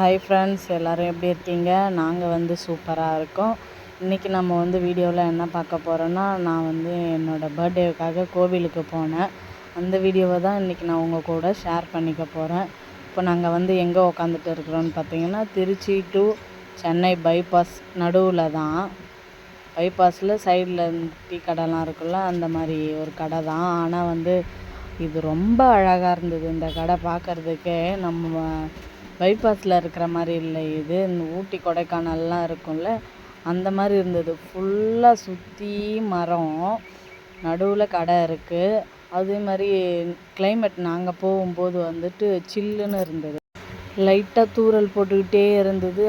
Hi friends எல்லோரும் எப்படி இருக்கீங்க? நாங்கள் வந்து சூப்பராக இருக்கோம். இன்றைக்கி நம்ம வந்து வீடியோவில் என்ன பார்க்க போகிறோன்னா நான் வந்து என்னோடய பர்த்டேவுக்காக கோவிலுக்கு போனேன். அந்த வீடியோவை தான் இன்றைக்கி நான் உங்கள் கூட ஷேர் பண்ணிக்க போகிறேன் இப்போ நாங்கள் வந்து எங்கே உக்காந்துட்டு இருக்கிறோன்னு பார்த்தீங்கன்னா திருச்சி டு சென்னை பைபாஸ் நடுவில் தான். பைபாஸில் சைடில் டீ கடைலாம் இருக்குல்ல அந்த மாதிரி ஒரு கடை தான். ஆனால் வந்து இது ரொம்ப அழகாக இருந்தது இந்த கடை பார்க்குறதுக்கே நம்ம பைபாஸில் இருக்கிற மாதிரி இல்லை. இது இந்த ஊட்டி கொடைக்கானல்லாம் இருக்கும்ல அந்த மாதிரி இருந்தது. ஃபுல்லாக சுற்றி மரம் நடுவில் கடை இருக்குது அதே மாதிரி கிளைமேட் நாங்கள் போகும்போது வந்துட்டு சில்லுன்னு இருந்தது. லைட்டாக தூறல் போட்டுக்கிட்டே இருந்தது.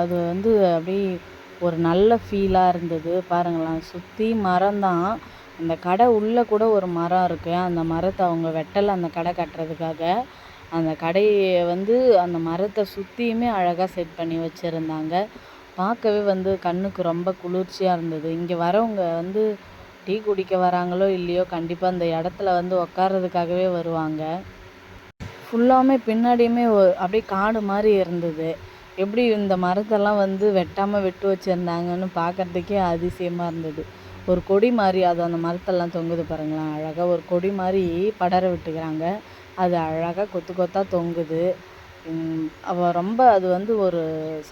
அது வந்து அப்படியே ஒரு நல்ல ஃபீலாக இருந்தது. பாருங்களேன் சுற்றி மரம் தான். அந்த கடை உள்ளே கூட ஒரு மரம் இருக்குது அந்த மரத்தை அவங்க வெட்டலை அந்த கடை கட்டுறதுக்காக. அந்த கடையை வந்து அந்த மரத்தை சுற்றியுமே அழகாக செட் பண்ணி வச்சுருந்தாங்க. பார்க்கவே வந்து கண்ணுக்கு ரொம்ப குளிர்ச்சியாக இருந்தது. இங்கே வரவங்க வந்து டீ குடிக்க வராங்களோ இல்லையோ கண்டிப்பாக அந்த இடத்துல வந்து உட்கார்றதுக்காகவே வருவாங்க. ஃபுல்லாமே பின்னாடியுமே அப்படியே காடு மாதிரி இருந்தது. எப்படி இந்த மரத்தெல்லாம் வந்து வெட்டாமல் விட்டு வச்சுருந்தாங்கன்னு பார்க்குறதுக்கே அதிசயமாக இருந்தது. ஒரு கொடி மாதிரி அது அந்த மரத்தெல்லாம் தொங்குது பாருங்களேன் அழகாக ஒரு கொடி மாதிரி படர விட்டுக்கிறாங்க. அது அழகாக கொத்து கொத்தாக தொங்குது. உம், அவ ரொம்ப அது வந்து ஒரு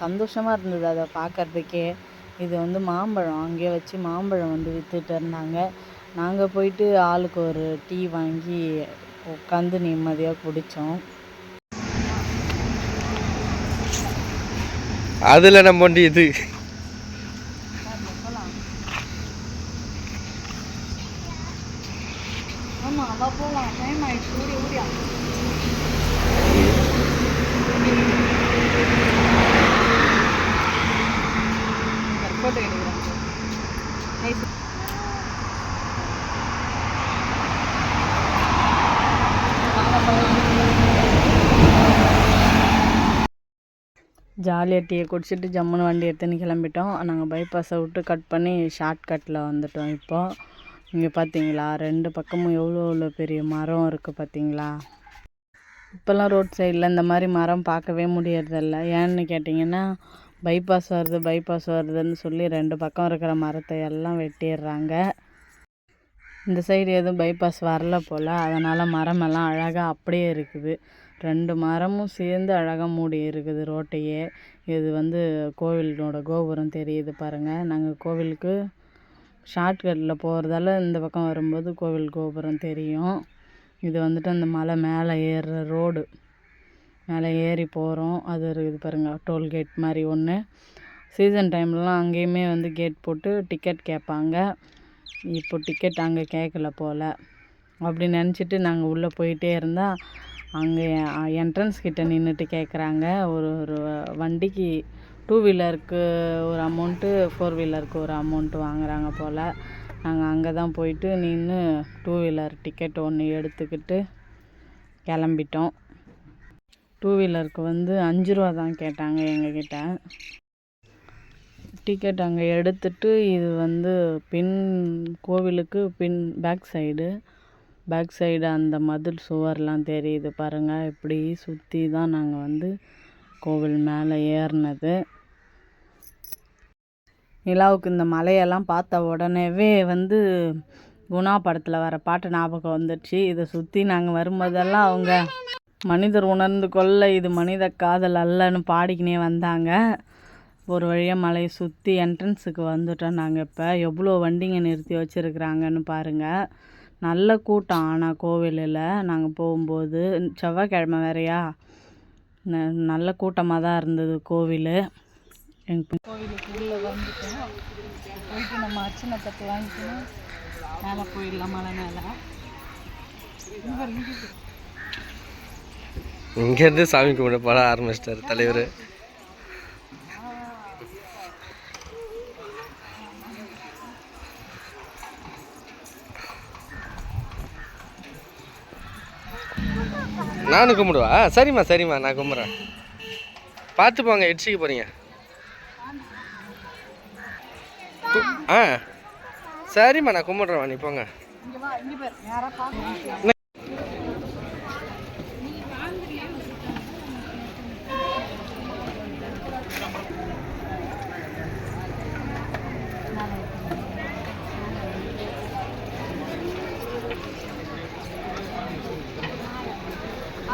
சந்தோஷமாக இருந்தது அதை பார்க்கறதுக்கே இது வந்து மாம்பழம். அங்கேயே வச்சு மாம்பழம் வந்து விற்றுட்டு இருந்தாங்க. நாங்கள் போயிட்டு ஆளுக்கு ஒரு டீ வாங்கி உட்காந்து நிம்மதியாக குடித்தோம் அதில் நம்ம இது. ஆமாம் அவள் போகலாம் ஜாலியாக டீயை குடிச்சிட்டு ஜம்முன்னு வண்டி எடுத்துன்னு கிளம்பிட்டோம். நாங்கள் பைபாஸை விட்டு கட் பண்ணி ஷார்ட் கட்டில் வந்துட்டோம் இப்போது இங்கே பார்த்தீங்களா ரெண்டு பக்கமும் எவ்வளோ எவ்வளோ பெரிய மரம் இருக்குது பார்த்தீங்களா இப்போல்லாம் ரோட் சைடில் இந்த மாதிரி மரம் பார்க்கவே முடியறதில்ல. ஏன்னு கேட்டிங்கன்னா பைபாஸ் வருது பைபாஸ் வருதுன்னு சொல்லி ரெண்டு பக்கம் இருக்கிற மரத்தை எல்லாம் வெட்டிடுறாங்க. இந்த சைடு எதுவும் பைபாஸ் வரல போல். அதனால் மரமெல்லாம் அழகாக அப்படியே இருக்குது. ரெண்டு மரமும் சேர்ந்து அழகாக மூடி இருக்குது ரோட்டையே. இது வந்து கோவிலோட கோபுரம் தெரியுது பாருங்கள் நாங்கள் கோவிலுக்கு ஷார்ட்கட்டில் போகிறதால இந்த பக்கம் வரும்போது கோவில் கோபுரம் தெரியும். இது வந்துட்டு அந்த மலை மேலே ஏறுற ரோடு. மேலே ஏறி போகிறோம் அது இருக்குது பாருங்கள் டோல்கேட் மாதிரி ஒன்று சீசன் டைம்லலாம் அங்கேயுமே வந்து கேட் போட்டு டிக்கெட் கேட்பாங்க. இப்போ டிக்கெட் அங்கே கேட்கல போல். அப்படி நினச்சிட்டு நாங்கள் உள்ளே போயிட்டே இருந்தால் அங்கே என்ட்ரன்ஸ் கிட்ட நின்றுட்டு கேட்குறாங்க ஒரு ஒரு வண்டிக்கு டூ வீலருக்கு ஒரு அமௌண்ட்டு ஃபோர் வீலருக்கு ஒரு அமௌண்ட்டு வாங்குறாங்க போல். நாங்கள் அங்கே தான் போயிட்டு நின்று டூ வீலர் டிக்கெட் ஒன்று எடுத்துக்கிட்டு கிளம்பிட்டோம். டூ வீலருக்கு வந்து அஞ்சு ரூபா தான் கேட்டாங்க எங்ககிட்ட. டிக்கெட் அங்கே எடுத்துட்டு இது வந்து பின் கோவிலுக்கு பின் பேக் சைடு பேக் சைடு அந்த மதில் சுவர்லாம் தெரியுது பாருங்கள் இப்படி சுற்றி தான் நாங்கள் வந்து கோவில் மேலே ஏறினது. நிலாவுக்கு இந்த மலையெல்லாம் பார்த்த உடனேவே வந்து குணா படத்தில் வர பாட்டு ஞாபகம் வந்துடுச்சு. இதை சுற்றி நாங்கள் வரும்போதெல்லாம் அவங்க மனிதர் உணர்ந்து கொள்ள இது மனித காதல் அல்லன்னு பாடிக்கினே வந்தாங்க. ஒரு வழியாக மலையை சுற்றி என்ட்ரன்ஸுக்கு வந்துட்டோம் நாங்கள் இப்போ. எவ்வளோ வண்டிங்க நிறுத்தி வச்சுருக்குறாங்கன்னு பாருங்கள் நல்ல கூட்டம். ஆனால் கோவிலில் நாங்கள் போகும்போது செவ்வாய்க்கிழமை வேறையா? ந- நல்ல கூட்டமாக தான் இருந்தது கோவில். எங்கள் கோவிலுக்கு உள்ளே வந்துட்டோம். போயிட்டு நம்ம அர்ச்சனை தட்டு வாங்கிக்கணும். மேலே போயிடலாம் மலை மேலே. இங்கேருந்து சாமி கும்பிட பாட ஆரம்பிச்சிட்டாரு தலைவர். நானும் கும்பிடுவா. சரிம்மா சரிம்மா நான் கும்பிட்றேன். பார்த்து போங்க இடிச்சிக்க போகிறீங்க ஆ. சரிம்மா நான் கும்பிட்றேன் நீ போங்க.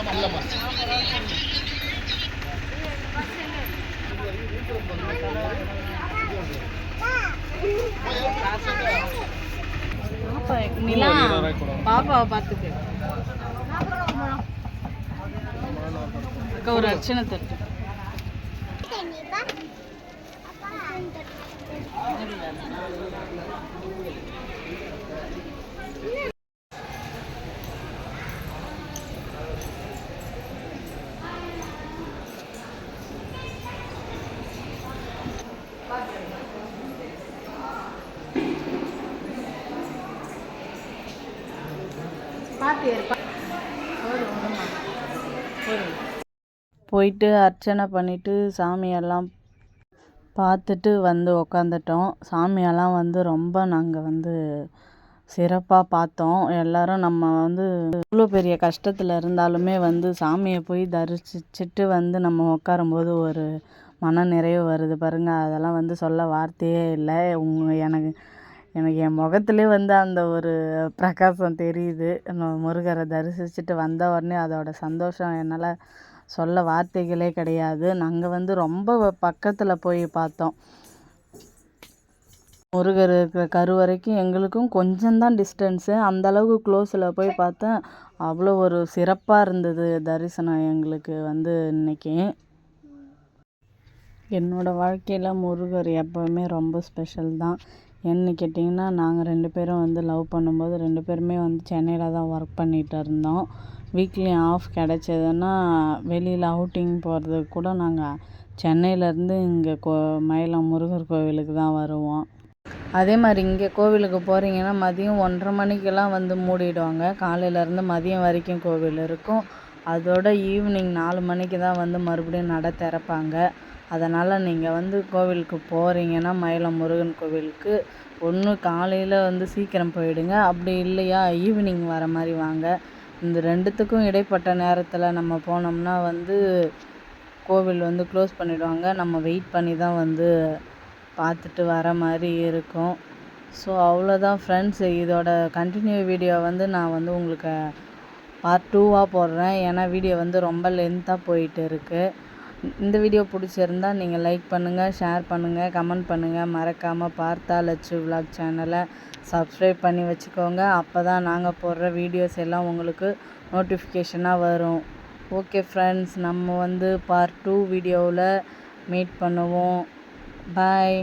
இங்கே வா நிலா பாப்பாவை பார்த்துக்கு. அக்கா ஒரு அர்ச்சனை தட்டு. போயிட்டு அர்ச்சனை பண்ணிவிட்டு சாமியெல்லாம் பார்த்துட்டு வந்து உக்காந்துட்டோம். சாமியெல்லாம் வந்து ரொம்ப நாங்கள் வந்து சிறப்பாக பார்த்தோம். எல்லாரும் நம்ம வந்து எவ்வளோ பெரிய கஷ்டத்தில் இருந்தாலுமே வந்து சாமியை போய் தரிசிச்சுட்டு வந்து நம்ம உட்காரும்போது ஒரு மன நிறைவு வருது பாருங்கள் அதெல்லாம் வந்து சொல்ல வார்த்தையே இல்லை. உங்க எனக்கு எனக்கு என் முகத்துலேயே வந்து அந்த ஒரு பிரகாசம் தெரியுது. முருகரை தரிசிச்சுட்டு வந்த உடனே அதோட சந்தோஷம் என்னால் சொல்ல வார்த்தைகளே கிடையாது. நாங்கள் வந்து ரொம்ப பக்கத்தில் போய் பார்த்தோம். முருகர் இருக்கிற கருவறைக்கும் எங்களுக்கும் கொஞ்சம்தான் டிஸ்டன்ஸு அந்த அளவுக்கு க்ளோஸில் போய் பார்த்தேன். அவ்வளோ ஒரு சிறப்பாக இருந்தது தரிசனம் எங்களுக்கு வந்து இன்னைக்கு. என்னோடய வாழ்க்கையில் முருகர் எப்போவுமே ரொம்ப ஸ்பெஷல் தான். ஏன்னு கேட்டிங்கன்னா நாங்கள் ரெண்டு பேரும் வந்து லவ் பண்ணும்போது ரெண்டு பேருமே வந்து சென்னையில் தான் ஒர்க் பண்ணிகிட்டு இருந்தோம். வீக்லி ஆஃப் கிடச்சதுன்னா வெளியில் அவுட்டிங் போகிறதுக்கு கூட நாங்கள் சென்னையிலேருந்து இங்கே கோ மயிலம் முருகர் கோவிலுக்கு தான் வருவோம். அதே மாதிரி இங்கே கோவிலுக்கு போகிறீங்கன்னா மதியம் ஒன்றரை மணிக்கெல்லாம் வந்து மூடிடுவாங்க. காலையிலேருந்து மதியம் வரைக்கும் கோவில் இருக்கும். அதோட ஈவினிங் நாலு மணிக்கு தான் வந்து மறுபடியும் நடை திறப்பாங்க. அதனால் நீங்கள் வந்து கோவிலுக்கு போகிறீங்கன்னா மயிலம் முருகன் கோவிலுக்கு. ஒன்று காலையில் வந்து சீக்கிரம் போயிடுங்க. அப்படி இல்லையா ஈவினிங் வர மாதிரி வாங்க. இந்த ரெண்டுத்துக்கும் இடைப்பட்ட நேரத்தில் நம்ம போனோம்னா வந்து கோவில் வந்து க்ளோஸ் பண்ணிவிடுவாங்க நம்ம வெயிட் பண்ணி தான் வந்து பார்த்துட்டு வர மாதிரி இருக்கும். ஸோ அவ்வளோதான் ஃப்ரெண்ட்ஸ் இதோட கண்டினியூ வீடியோ வந்து நான் வந்து உங்களுக்கு பார்ட் டூவாக போடுறேன். ஏன்னா வீடியோ வந்து ரொம்ப லென்த்தாக போயிட்டு இருக்குது இந்த வீடியோ பிடிச்சிருந்தா நீங்கள் லைக் பண்ணுங்கள் ஷேர் பண்ணுங்கள் கமெண்ட் பண்ணுங்கள் மறக்காமல் பார்த்தா லட்சு விலாக் சேனலை சப்ஸ்கிரைப் பண்ணி வச்சுக்கோங்க. அப்போ தான் நாங்கள் போடுற வீடியோஸ் எல்லாம் உங்களுக்கு நோட்டிஃபிகேஷனாக வரும். ஓகே ஃப்ரெண்ட்ஸ் நம்ம வந்து பார்ட் டூ வீடியோவில் மீட் பண்ணுவோம். பாய்